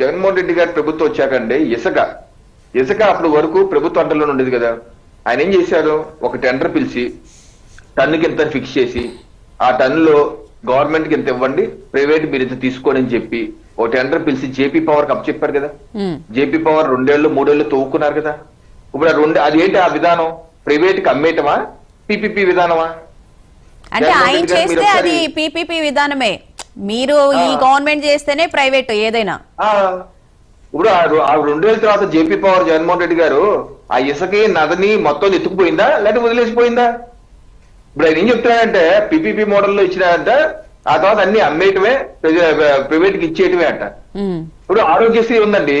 జగన్మోహన్ రెడ్డి గారి ప్రభుత్వం వచ్చాకండి ఇసుక. ఇసుక అప్పుడు వరకు ప్రభుత్వ అండర్లో ఉండేది కదా. ఆయన ఏం చేశారు? ఒక టెండర్ పిలిచి టన్నుకి ఇంత ఫిక్స్ చేసి ఆ టన్నులో గవర్నమెంట్కి ఇంత ఇవ్వండి ప్రైవేట్ మీరు ఇంత తీసుకోండి అని చెప్పి ఓ టెండర్ పిలిచి జేపీ పవర్ కప్ చెప్పారు కదా. జేపీ పవర్ రెండేళ్ళు మూడేళ్ళు తవ్వుకున్నారు కదా. ఇప్పుడు ఆ రెండు అది ఏంటి ఆ విధానం? ప్రైవేట్కి అమ్మేయటమా? పిపిపి విధానమా? అంటే ఆయన చేస్తే అది పీపీపీ విధానమే. మీరు ఈ. గవర్నమెంట్ చేస్తేనే ప్రైవేట్ ఏదైనా. ఇప్పుడు ఆ రెండేళ్ళ తర్వాత జేపీ పవర్ జగన్మోహన్ రెడ్డి గారు ఆ ఇసుకి నదని మొత్తం ఎత్తుకుపోయిందా? లేకపోతే వదిలేసిపోయిందా? ఇప్పుడు ఆయన ఏం చెప్తున్నాడంటే పిపిపి మోడల్లో ఇచ్చినాడంట ఆ తర్వాత అన్ని అమ్మేయటమే ప్రైవేట్కి ఇచ్చేయటమే అంట. ఇప్పుడు ఆరోగ్యశ్రీ ఉందండి.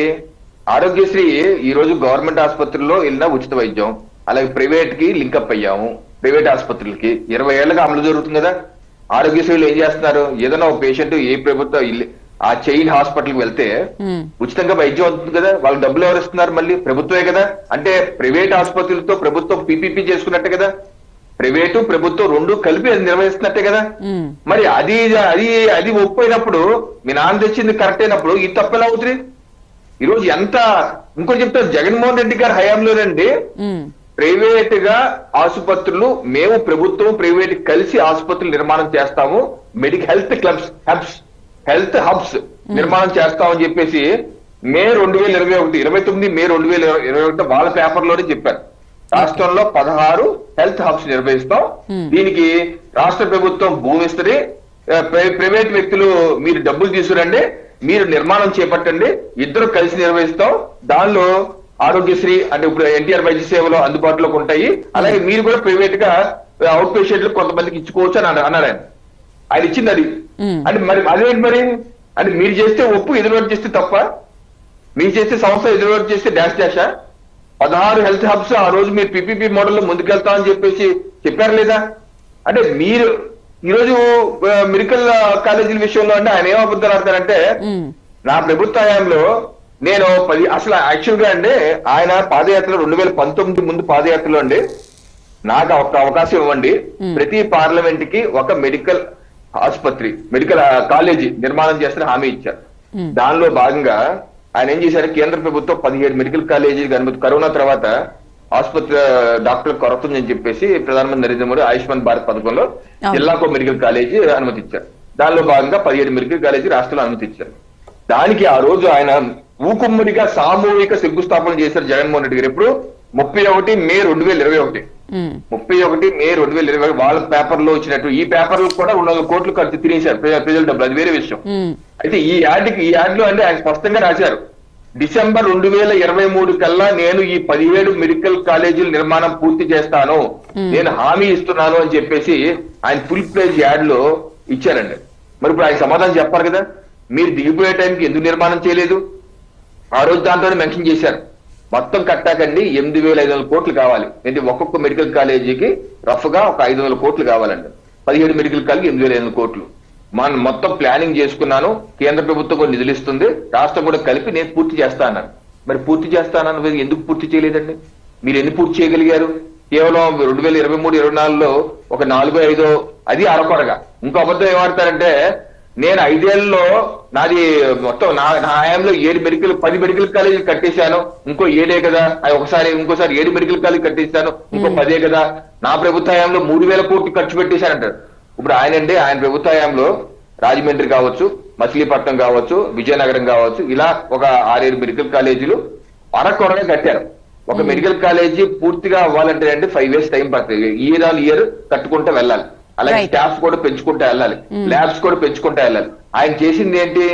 ఆరోగ్యశ్రీ ఈ రోజు గవర్నమెంట్ ఆసుపత్రుల్లో వెళ్ళినా ఉచిత వైద్యం అలాగే ప్రైవేట్కి లింకప్ అయ్యాము. ప్రైవేట్ ఆసుపత్రులకి. ఇరవై ఏళ్ళగా అమలు జరుగుతుంది కదా. ఆరోగ్యశ్రీలు ఏం చేస్తున్నారు? ఏదైనా ఒక పేషెంట్ ఏ ప్రభుత్వ ఆ చైల్డ్ హాస్పిటల్కి వెళ్తే ఉచితంగా వైద్యం అవుతుంది కదా? వాళ్ళకి డబ్బులు ఎవరు ఇస్తున్నారు మళ్ళీ? ప్రభుత్వమే కదా? అంటే ప్రైవేట్ ఆసుపత్రులతో ప్రభుత్వం పీపీపీ చేసుకున్నట్టే కదా? ప్రైవేటు ప్రభుత్వం రెండు కలిపి అది నిర్వహిస్తున్నట్టే కదా. మరి అది అది అది ఒప్పోయినప్పుడు మీ నాన్న తెచ్చింది కరెక్ట్ అయినప్పుడు ఇది తప్పెలా అవుతుంది? ఈ రోజు ఎంత ఇంకోటి చెప్తారు జగన్మోహన్ రెడ్డి గారి హయాంలోనండి ప్రైవేట్గా ఆసుపత్రులు మేము ప్రభుత్వం ప్రైవేట్ కలిసి ఆసుపత్రులు నిర్మాణం చేస్తాము. Medical health clubs hubs health hubs నిర్మాణం చేస్తామని చెప్పేసి మే రెండు వేల ఇరవై ఒకటి ఇరవై తొమ్మిది మే రెండు వేల ఇరవై ఒకటి వాళ్ళ పేపర్లోనే చెప్పారు రాష్ట్రంలో పదహారు హెల్త్ హబ్స్ నిర్వహిస్తాం. దీనికి రాష్ట్ర ప్రభుత్వం భూమి ఇస్తుంది ఆ, ప్ర- ప్రైవేట్ వ్యక్తులు మీరు డబ్బులు తీసుకురండి. మీరు నిర్మాణం చేపట్టండి. ఇద్దరు కలిసి నిర్వహిస్తాం. దానిలో ఆరోగ్యశ్రీ అంటే ఇప్పుడు ఎన్టీఆర్ వైద్య సేవలు అందుబాటులోకి ఉంటాయి. అలాగే మీరు కూడా ప్రైవేట్గా అవుట్ పేషెంట్లు కొంతమందికి ఇచ్చుకోవచ్చు అని అన్న- అన్నారు ఆయన. ఆయన ఇచ్చింది అది. ఉమ్. అంటే మరి అదేంటి మరి? అంటే మీరు చేస్తే ఒప్పు ఎదురువర్తి చేస్తే తప్ప? మీరు చేస్తే సంస్థ ఎదురువర్తి చేస్తే డాష్ డాషా పదహారు హెల్త్ హబ్స్ ఆ రోజు మీరు పిపిపి మోడల్లో ముందుకెళ్తామని చెప్పేసి చెప్పారు లేదా? అంటే మీరు ఈ రోజు మెడికల్ కాలేజీల విషయంలో అంటే ఆయన ఏం అబద్ధాలు ఆడతారంటే ఉమ్, నా ప్రభుత్వ హయాంలో నేను పది అసలు యాక్చువల్గా అండి ఆయన పాదయాత్ర రెండు వేల పంతొమ్మిది ముందు పాదయాత్రలో అండి నాకు ఒక అవకాశం ఇవ్వండి. ప్రతి పార్లమెంట్కి ఒక మెడికల్ ఆసుపత్రి మెడికల్ కాలేజీ నిర్మాణం చేస్తారని హామీ ఇచ్చారు. దానిలో భాగంగా ఆయన ఏం చేశారు కేంద్ర ప్రభుత్వం పదిహేడు మెడికల్ కాలేజీకి అనుమతి కరోనా తర్వాత ఆసుపత్రి డాక్టర్ కొరత ఉందని చెప్పేసి ప్రధానమంత్రి నరేంద్ర మోడీ ఆయుష్మాన్ భారత్ పథకంలో. జిల్లాకు మెడికల్ కాలేజీ అనుమతి ఇచ్చారు దానిలో భాగంగా పదిహేడు మెడికల్ కాలేజీ రాష్ట్రంలో అనుమతి ఇచ్చారు దానికి ఆ రోజు ఆయన ఊకుమ్మడిగా సామూహిక శంకుస్థాపన చేశారు జగన్మోహన్ రెడ్డి గారు. ఎప్పుడు ముప్పై ఒకటి మే రెండు వేల ఇరవై ఒకటి. ముప్పై ఒకటి మే రెండు వేల ఇరవై వాళ్ళ పేపర్లో వచ్చినట్టు ఈ పేపర్ కూడా రెండు వందల కోట్లు ఖర్చు తినేశారు ప్రజ- ప్రజల డబ్బులు. అది వేరే విషయం. అయితే ఈ యాడ్కి ఈ యాడ్లో అంటే ఆయన స్పష్టంగా రాశారు. డిసెంబర్ రెండు వేల ఇరవై మూడు కల్లా నేను ఈ పదిహేడు మెడికల్ కాలేజీల నిర్మాణం పూర్తి చేస్తాను. నేను హామీ ఇస్తున్నాను అని చెప్పేసి ఆయన ఫుల్ ప్లేజ్ యాడ్లో ఇచ్చారండి. మరి ఇప్పుడు ఆయన సమాధానం చెప్పారు కదా. మీరు దిగిపోయే టైంకి ఎందుకు నిర్మాణం చేయలేదు? ఆ రోజు దాంట్లోనే మెన్షన్ చేశారు. మొత్తం కట్టాకండి ఎనిమిది వేల ఐదు వందల కోట్లు కావాలి. అంటే ఒక్కొక్క మెడికల్ కాలేజీకి రఫ్గా ఒక ఐదు వందల కోట్లు కావాలండి. పదిహేడు మెడికల్ కాలేజీ ఎనిమిది వేల ఐదు వందల కోట్లు. మనం మొత్తం ప్లానింగ్ చేసుకున్నాను కేంద్ర ప్రభుత్వం కూడా నిధులు ఇస్తుంది రాష్ట్రం కూడా కలిపి నేను పూర్తి చేస్తాను మరి పూర్తి చేస్తానన్న ఎందుకు పూర్తి చేయలేదండి? మీరు ఎన్ని పూర్తి చేయగలిగారు? కేవలం రెండు వేల ఇరవై మూడు ఇరవై నాలుగులో ఒక నాలుగో ఐదో అది అరకొరగా. ఇంకో అబద్ధం ఏమాడతారంటే నేను ఐదేళ్ళలో నాది మొత్తం నా నా హయాంలో ఏడు మెడికల్ పది మెడికల్ కాలేజీలు కట్టేశాను. ఇంకో ఏడే కదా. అది ఒకసారి ఇంకోసారి ఏడు మెడికల్ కాలేజీ కట్టేశాను. ఇంకో పదే కదా. నా ప్రభుత్వ హయాంలో మూడు వేల కోట్లు ఖర్చు పెట్టేశానంటారు ఇప్పుడు ఆయన అండి ఆయన ప్రభుత్వ హయాంలో రాజమండ్రి కావచ్చు మచిలీపట్నం కావచ్చు విజయనగరం కావచ్చు ఇలా ఒక ఆరేడు మెడికల్ కాలేజీలు అరకొరగా కట్టారు. ఒక మెడికల్ కాలేజీ పూర్తిగా అవ్వాలంటే అంటే ఫైవ్ ఇయర్స్ టైం పడుతుంది ఇయర్ ఆల్ ఇయర్ కట్టుకుంటూ వెళ్ళాలి. అలాగే. స్టాఫ్ కూడా పెంచుకుంటూ వెళ్ళాలి. ల్యాబ్స్ కూడా పెంచుకుంటూ వెళ్ళాలి. ఆయన చేసింది ఏంటి?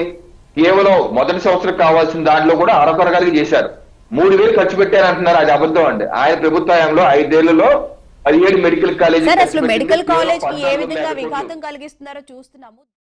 కేవలం మొదటి సంవత్సరం కావాల్సిన దాంట్లో కూడా అరకొరగాలిగా చేశారు. మూడు వేలు ఖర్చు పెట్టారు అంటున్నారు అది అబద్ధం అండి. ఆయన ప్రభుత్వ హయాంలో ఐదేళ్ళలో పదిహేడు మెడికల్ కాలేజీ అసలు మెడికల్ కాలేజ్కి ఏ 14 విధంగా వేల కోట్లు. విఘాతం కలిగిస్తున్నారో చూస్తున్నాము.